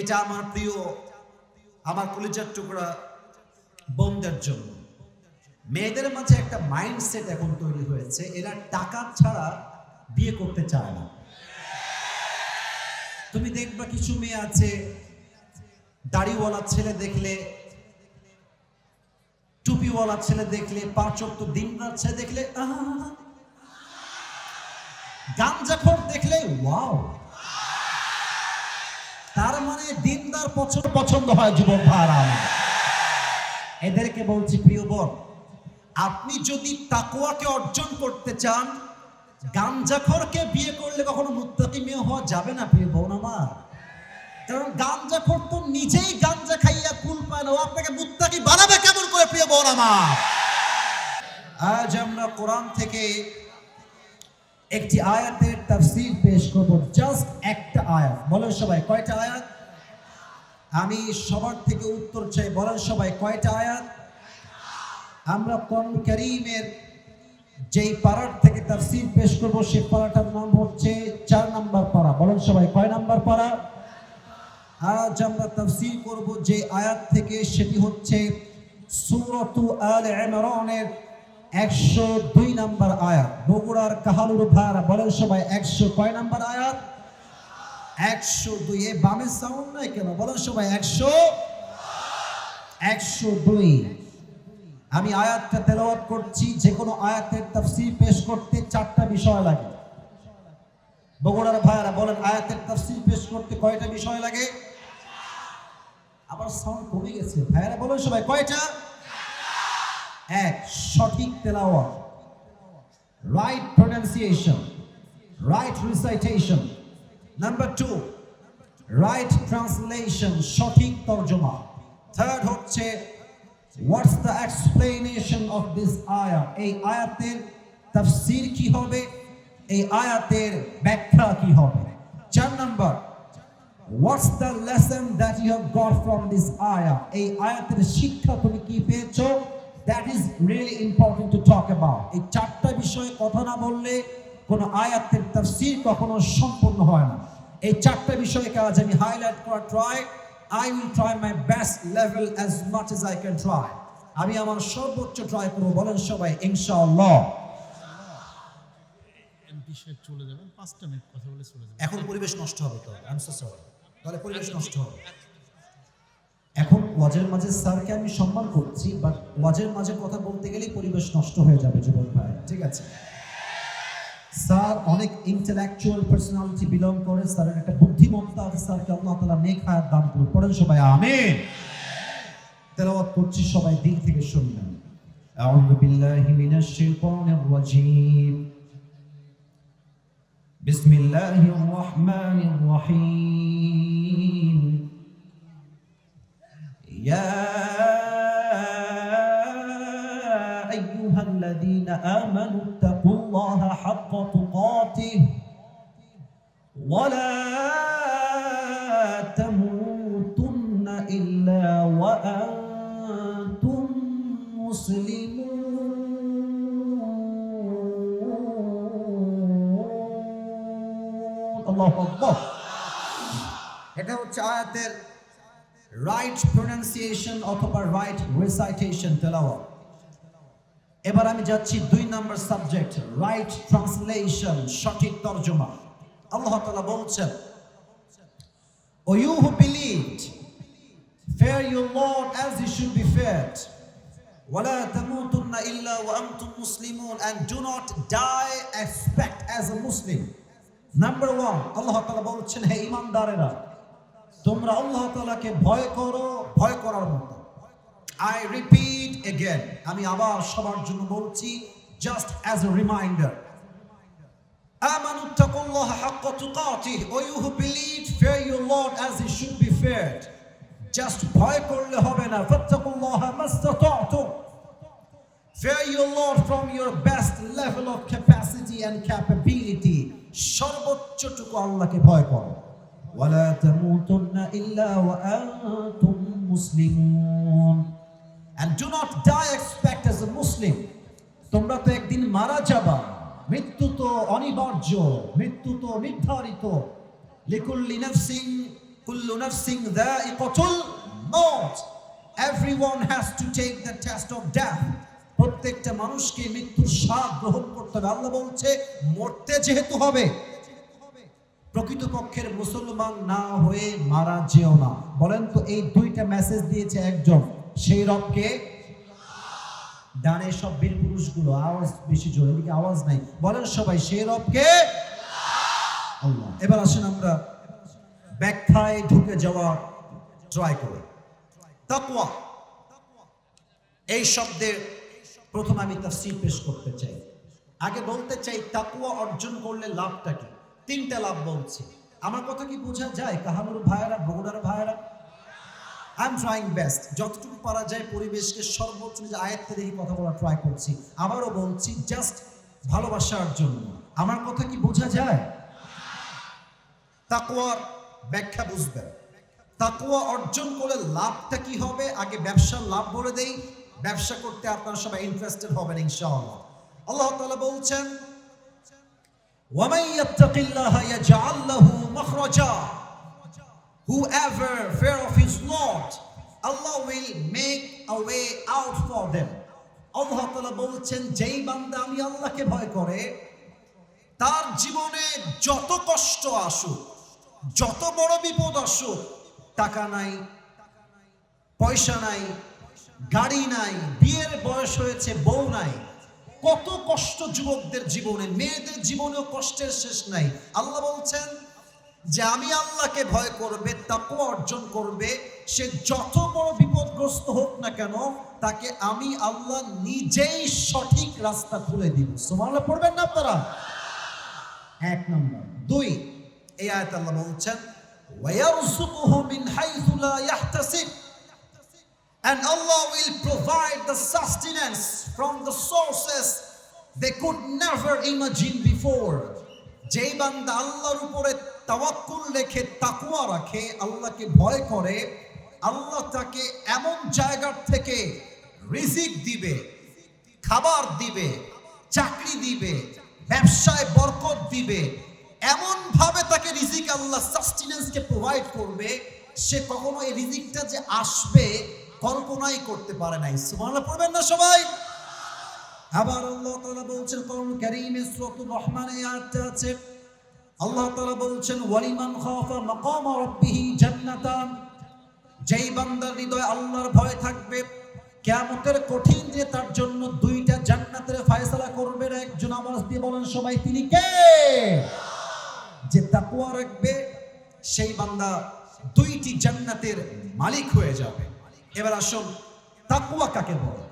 এটা আমার প্রিয়, আমার কলিজার টুকরা বোনদের জন্য। মেয়েদের মাঝে একটা মাইন্ডসেট এখন তৈরি হয়েছে, এরা টাকা ছাড়া বিয়ে করতে চায় না। তুমি দেখবা কিছু মেয়ে আছে, দাড়িওয়ালা ছেলে দেখলে, টুপিওয়ালা ছেলে দেখলে পাঁচ দিন দিনরাত ছেলে দেখলে গাঞ্জাখোর দেখলে ওয়াও দিনদার পছন্দ পছন্দ হয় যুবক ভাড়া এদেরকে বলছি, প্রিয় বোন, আপনি যদি তাকুয়াকে অর্জন করতে চান, গাঞ্জাখোরকে বিয়ে করলে কখনো মুত্তাকি মেয়ে হওয়া যাবে না, প্রিয় বোন আমার। কারণ গাঞ্জাখোর তো নিজেই গাঞ্জা খাইয়া কুল পায় না, ও আপনাকে মুত্তাকি বানাবে কেমন করে, প্রিয় বোন আমার? আজ আমরা কোরআন থেকে একটি আয়াতের তাফসীর পেশ করব, জাস্ট একটা আয়াত। বলেন সবাই, কয়টা আয়াত? আমি সবার থেকে উত্তর চাই, বলেন সবাই, কয়টা আয়াত? আমরা কোন করিমের যেই পাড়ার থেকে তাফসীর পেশ করব, সেই পাড়াটার নাম হচ্ছে চার নাম্বার পাড়া বলেন সবাই, কয় নাম্বার পাড়া আজ আমরা তাফসীর করব যে আয়াত থেকে, সেটি হচ্ছে সূরাতু আলে ইমরানের একশো দুই নাম্বার আয়াত। বগুড়ার কাহালুর ভাড়া, বলেন সবাই, একশো কয় নাম্বার আয়াত? একশো দুই এ বামের সাউন্ড নাই কেন? বলেন সবাই, একশো একশো দুই। আমি আয়াতটা তেলাওয়াত করছি, যে কোনো আয়াতের তাফসীর পেশ করতে চারটা বিষয় লাগে। বগুড়ার ভাইয়ারা বলেন, আয়াতের তাফসীর পেশ করতে কয়টা বিষয় লাগে? আবার সাউন্ড কমে গেছে। ভাইয়ারা বলেন সবাই, কয়টা? এক, সঠিক তেলাওয়াত। Right pronunciation right recitation number two right translation সঠিক তর্জমা। থার্ড হচ্ছে what's the explanation of this আয়া এই আয়াতের তাফসীর কি হবে? এই আয়াতের ব্যাখ্যা কি হবে? চার number what's the lesson that you have got from this আয়া এই আয়াতের শিক্ষা তুমি কি পেয়েছ? That is really important to talk about এই চারটা বিষয়ে কথা না বললে কোন আয়াতের তাফসীর কখনো সম্পূর্ণ হয় না। এই চারটা বিষয়কে আজ আমি হাইলাইট করা try I will try my best level as much as I can try আমি আমার সর্বোচ্চ ট্রাই করব বলেন সবাই ইনশাআল্লাহ। চলে যাবেন পাঁচটা মিনিট কথা বলে চলে যাবেন। এখন পরিবেশ নষ্ট হবে তো আই এম সো সরি তাহলে পরিবেশ নষ্ট হবে। এখন ওয়াজের মাঝে স্যারকে আমি সম্মান করছি বাট ওয়াজের মাঝে কথা বলতে গেলেই পরিবেশ নষ্ট হয়ে যাবে যুবক ভাই। ঠিক আছে? স্যার অনেক ইন্টেলেকচুয়াল পার্সোনালিটি বিলং করে স্যারের একটা বুদ্ধিমত্তা আছে স্যারকে আল্লাহ তাআলা নেক হায়াত দান করুন পড়েন সবাই আমিন তেলাওয়াত করছি সবাই দিল থেকে শুনবেন أعوذ بالله من الشيطان الرجيم بسم الله الرحمن الرحيم يا أيها الذين آمنوا اتقوا الله حق تقاته ولا تموتن إلا وأنتم مسلمون الله أكبر এটা হচ্ছে আয়াতের রাইট প্রনাউন্সিয়েশন অথবা রাইট রিসাইটেশন তেলাওয়াত এবার আমি যাচ্ছি দুই নম্বর সাবজেক্ট রাইট ট্রান্সলেশন সঠিক তর্জমা আল্লাহ তাআলা বলছেন O you who believed, fear your Lord as he should be feared. ولا تموتن إلا وأنتم مسلمون and do not die expect as a Muslim. Number one, আল্লাহ তাআলা বলছেন হে ইমানদারেরা তোমরা আল্লাহ তাআলাকে ভয় করো ভয় করার মতো আই রিপিট এগেন আমি আবার সবার জন্য বলছি জাস্ট অ্যাজ এ রিমাইন্ডার আমানু তাকুল্লাহ হাক্কা তুকাতিহ O you who believe fear your Lord as he should be feared just ভয় করলে হবে না ফাত্তাকুল্লাহ মাস্তাতাতুম Fear your Lord from your best level of capacity and capability. সর্বোচ্চটুকু আল্লাহকে ভয় করো ولا تموتن إلا وأنتم مسلمون and do not die expect as a Muslim. তোমরা তো একদিন মারা যাবা। মৃত্যু তো অনিবার্য, মৃত্যু তো নির্ধারিত। লিকুল্লি নাফসিন, কুল্লু নাফসিং যায়িকাতুল মাউত everyone has to take the test of death প্রত্যেকটা মানুষকে মৃত্যুর স্বাদ গ্রহণ করতে হবে। আল্লাহ বলছে, মরতে যেহেতু হবে, প্রকৃতপক্ষের মুসলমান না হয়ে মারা যেও না। বলেন তো, এই দুইটা মেসেজ দিয়েছে একজন। সেই রবকে? ডানে সব বীর পুরুষগুলো, আওয়াজ বেশি জোরে, এদিকে আওয়াজ নাই। বলেন সবাই, সেই রবকে? এবার আসেন আমরা ব্যাখ্যায় ঢুকে যাওয়ার ট্রাই করি। তাকওয়া। এই শব্দের প্রথম আমি তাফসীর পেশ করতে চাই। আগে বলতে চাই, তাকওয়া অর্জন করলে লাভটা কি? তিনটা লাভ বলছি। আমার কথা কি বোঝা যায়? কাহানুর ভাইয়েরা, বগুড়ার ভাইয়েরা? আই এম ট্রাইং বেস্ট যতটুকু পারা যায় পরিবেশকে সর্বোচ্চ নিজে আয়ত্তে দেখি কথা বলার ট্রাই করছি। আবারও বলছি জাস্ট ভালোবাসার জন্য। আমার কথা কি বোঝা যায়? তাকোয়ার ব্যাখ্যা বুঝবেন। তাকোয়া অর্জন করে লাভটা কি হবে? আগে ব্যবসার লাভ বলে দেই। ব্যবসা করতে আপনারা সবাই ইন্টারেস্টেড হবেন, ইনশাআল্লাহ। আল্লাহ তাআলা বলছেন ওয়ামাইয়াত্তাকিল্লাহ ইয়াজআল লাহু মাখরাজা। Whoever fear of his Lord, Allah will make a way out for them. আল্লাহ বলছেন যেই বান্দা আমি আল্লাহকে ভয় করে তার জীবনে যত কষ্ট আসুক যত বড় বিপদ আসুক টাকা নাই পয়সা নাই গাড়ি নাই বিয়ের বয়স হয়েছে বউ নাই কত কষ্ট যুবকদের জীবনে মেয়েদের জীবনেও কষ্টের শেষ নাই আল্লাহ বলছেন যে আমি আল্লাহকে ভয় করবে তাকে অর্জন করবে, সে যত বড় বিপদগ্রস্ত হোক না কেন, তাকে আমি আল্লাহ নিজেই সঠিক রাস্তা খুলে দিব। সুবহানাল্লাহ, পড়বেন না আপনারা? এক নম্বর। দুই, এই আয়াত আল্লাহ বলছেন and Allah will provide the sustenance from the sources they could never imagine before. যেই বান্দা আল্লাহর উপরে তাওয়াক্কুল রেখে তাকওয়া রাখে, আল্লাহকে ভয় করে, আল্লাহ তাকে এমন জায়গার থেকে রিজিক দিবে, খাবার দিবে, চাকরি দিবে, ব্যবসায় বরকত দিবে এমন ভাবে তাকে রিজিক আল্লাহ সাস্টেনেন্সকে প্রোভাইড করবে, সে কখনো এই রিজিকটা যে আসবে কল্পনাই করতে পারে নাই। সুবহানাল্লাহ, পড়বেন না সবাই? আবার আল্লাহ তাআলা বলছেন কোরআন কারীমে সূরাতুর রহমানে আয়াতটা আছে। আল্লাহ তাআলা বলছেন, ওয়ালিমান খাফা মাকামা রাব্বিহি জান্নাতান। যেই বান্দার হৃদয়ে আল্লাহর ভয় থাকবে, কিয়ামতের কঠিন যে তার জন্য দুইটা জান্নাতের ফয়সালা করবেন একজন আওয়াজ দিয়ে বলেন, সবাই তিনি কে? যে তাকওয়া রাখবে, সেই বান্দা দুইটি জান্নাতের মালিক হয়ে যাবে। এবার আসুন, তাকওয়া কাকে বলে?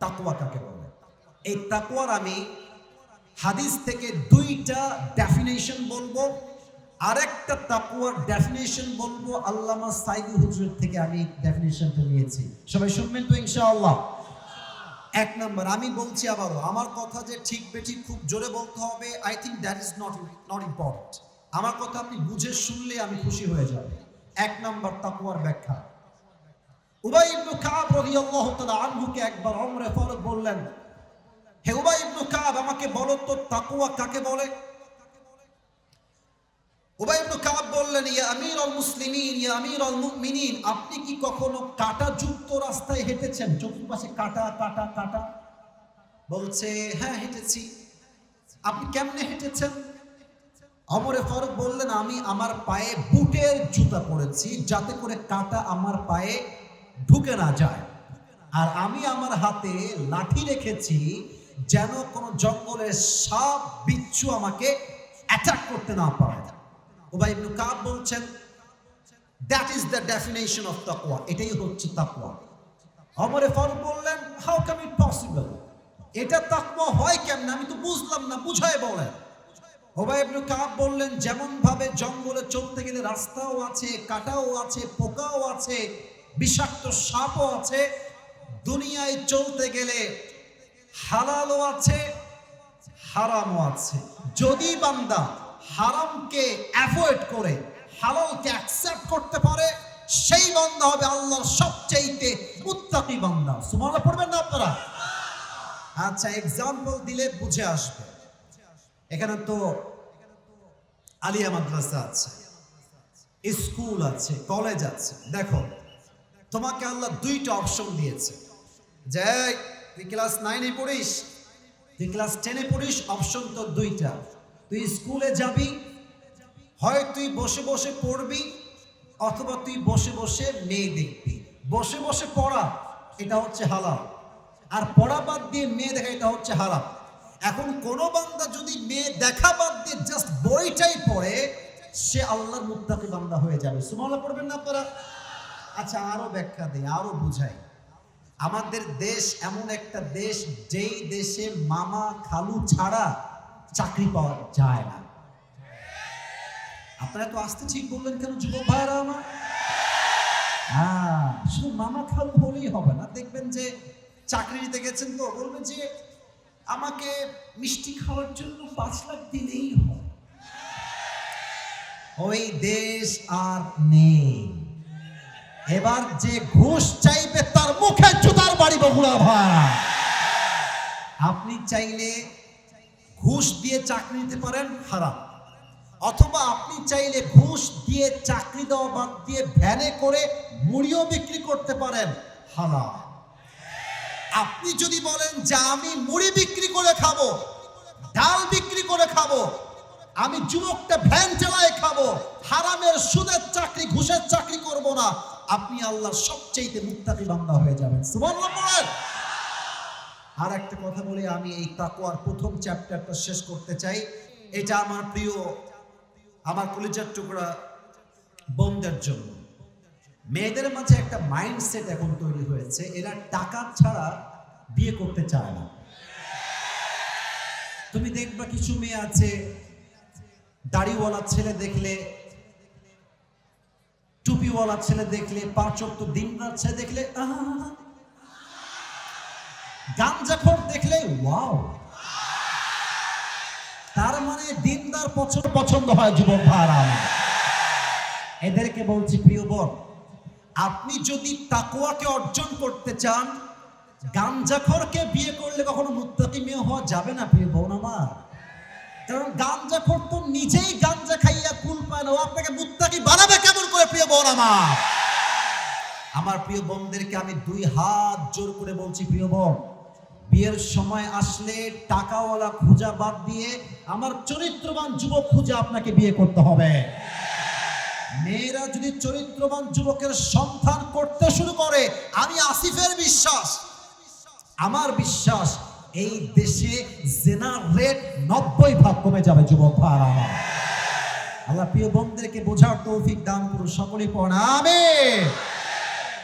তাকওয়া কাকে বলে? এই তাকওয়ার আমি হাদিস থেকে দুইটা ডেফিনেশন বলব। আরেকটা তাকুয়ার ডেফিনেশন বলব, আল্লামা সাইদি হুজুর থেকে আমি ডেফিনেশনটা নিয়েছি। সবাই শুনবেন তো ইনশাআল্লাহ? এক নম্বর, আমি বলছি আবারও, আমার কথা যে ঠিক বেঠিক খুব জোরে বলতে হবে I think that is not not important আমার কথা আপনি বুঝে শুনলে আমি খুশি হয়ে যাব। এক নম্বর তাকুয়ার ব্যাখ্যা। একবার বললেন, হে আমাকে তো কাকে বলে? বললেন আপনি কি কখনো কাঁটাযুক্ত রাস্তায় হেঁটেছেন? চতুর্পাশে কাঁটা কাঁটা কাঁটা? বলছে হ্যাঁ হেঁটেছি। আপনি কেমনে হেঁটেছেন? অমরে ফারুক বললেন, আমি আমার পায়ে বুটের জুতা পরেছি, যাতে করে কাঁটা আমার পায়ে ঢুকে না যায়। আর আমি আমার হাতে লাঠি রেখেছি যেন কোনো জঙ্গলের সাপ, বিচ্ছু আমাকে অ্যাটাক করতে না পারে। উবাই ইবনু কাব বলছেন। That is the definition of তাকওয়া এটাই হচ্ছে তাকওয়া অমরে ফারুক বললেন হাউ ক্যান ইট পসিবল এটা তাকওয়া হয় কেমন? আমি তো বুঝলাম না, বুঝায় বলেন। ওবাই ইবনু কাব বললেন যেমন ভাবে জঙ্গলে চলতে গেলে রাস্তাও আছে, কাটাও আছে, পোকাও আছে বিষাক্ত সাপও আছে। দুনিয়ায় চলতে গেলে হালালও আছে, হারামও আছে। যদি বান্দা হারামকে অ্যাভয়েড করে, হালালকে অ্যাকসেপ্ট করতে পারে, সেই বান্দা হবে আল্লাহর সবচাইতে মুত্তাকি বান্দা। সুবহানাল্লাহ, পড়বেন না আপনারা? আচ্ছা এক্সাম্পল দিলে বুঝে আসবে। এখানে তো আলিয়া মাদ্রাসা আছে, স্কুল আছে, কলেজ আছে। দেখো তোমাকে আল্লাহ দুইটা অপশন দিয়েছে। যে, তুই ক্লাস নাইনে পড়িস, তুই ক্লাস টেনে পড়িস অপশন তো দুইটা। তুই স্কুলে যাবি, হয় তুই বসে বসে পড়বি, অথবা তুই বসে বসে মেয়ে দেখবি। বসে বসে পড়া, এটা হচ্ছে হালাল। আর পড়া বাদ দিয়ে মেয়ে দেখা, এটা হচ্ছে হারাম। এখন কোনো বান্দা যদি মেয়ে দেখা বাদ দিয়ে জাস্ট বইটাই পড়ে, সে আল্লাহর মুত্তাকি বান্দা হয়ে যাবে। সুমাল্লাহ পড়বেন না আপনারা? আচ্ছা আরও ব্যাখ্যা দিই, আরও বুঝাই। আমাদের দেশ এমন একটা দেশ যেই দেশে মামা খালু ছাড়া চাকরি পাওয়া যায় না। আপনারা তো আসতে ঠিক বললেন কেন, যুবক ভাইরা আমার? হ্যাঁ শুধু মামা খালু হলেই হবে না। দেখবেন যে চাকরি নিতে গেছেন তো, বলবেন যে আমাকে মিষ্টি খাওয়ার জন্য পাঁচ লাখ দিলেই হয়। ওই দেশ আর নেই। এবার যে ঘুষ চাইবে তার মুখে জুতার বাড়ি বগুড়া ভাই। আপনি চাইলে ঘুষ দিয়ে চাকরি নিতে পারেন হারাম অথবা আপনি চাইলে ঘুষ দিয়ে চাকরি দেওয়া বাদ দিয়ে ভ্যানে করে মুড়িও বিক্রি করতে পারেন, হালাল। আপনি যদি বলেন যে আমি মুড়ি বিক্রি করে খাব, ডাল বিক্রি করে খাব, আমি যুবকটা ভ্যান চালায় খাব, হারামের সুদের চাকরি, ঘুষের চাকরি করব না আপনি আল্লাহ সবচেয়ে মুক্তাকি বান্দা হয়ে যাবেন। আর একটা কথা বলে, আমি এই তাকওয়ার প্রথম চ্যাপ্টারটা শেষ করতে চাই। এটা আমার প্রিয়, আমার কলেজের টুকরা বোনদের জন্য। মেয়েদের মাঝে একটা মাইন্ডসেট এখন তৈরি হয়েছে, এরা টাকা ছাড়া বিয়ে করতে চায় না। তুমি দেখবা কিছু মেয়ে আছে, দাড়িওয়ালা ছেলে দেখলে টুপিওয়ালা ছেলে দেখলে পাঁচ তো দিন ছেলে দেখলে গাঞ্জাখোর দেখলে, ওয়াও। তার মানে দিনদার পছন্দ পছন্দ হয় যুবক আমার। এদেরকে বলছি, প্রিয় বোন, আপনি যদি তাকুয়াকে অর্জন করতে চান গাঞ্জাখোরকে বিয়ে করলে কখনো মুত্তাকি মেয়ে হওয়া যাবে না, প্রিয় বোন আমার। কারণ গাঞ্জাখোর তো নিজেই গাঞ্জা খাইয়া না আপনাকে মুত্তাকি বানাবে কেমন করে প্রিয় বোন আমার? আমার প্রিয় বোনদেরকে আমি দুই হাত জোর করে বলছি, প্রিয় বোন, বিয়ের সময় আসলে টাকাওয়ালা খুঁজা বাদ দিয়ে আমার চরিত্রবান যুবক খুঁজে আপনাকে বিয়ে করতে হবে। মেয়েরা যদি চরিত্রবান যুবকের সন্ধান করতে শুরু করে, আমি আসিফের বিশ্বাস, আমার বিশ্বাস এই দেশে জেনার রেট নব্বই ভাগ কমে যাবে, যুবক আমার। আল্লাহ প্রিয় বোনদেরকে বোঝার তৌফিক দান করুন। সকলে পড়াবে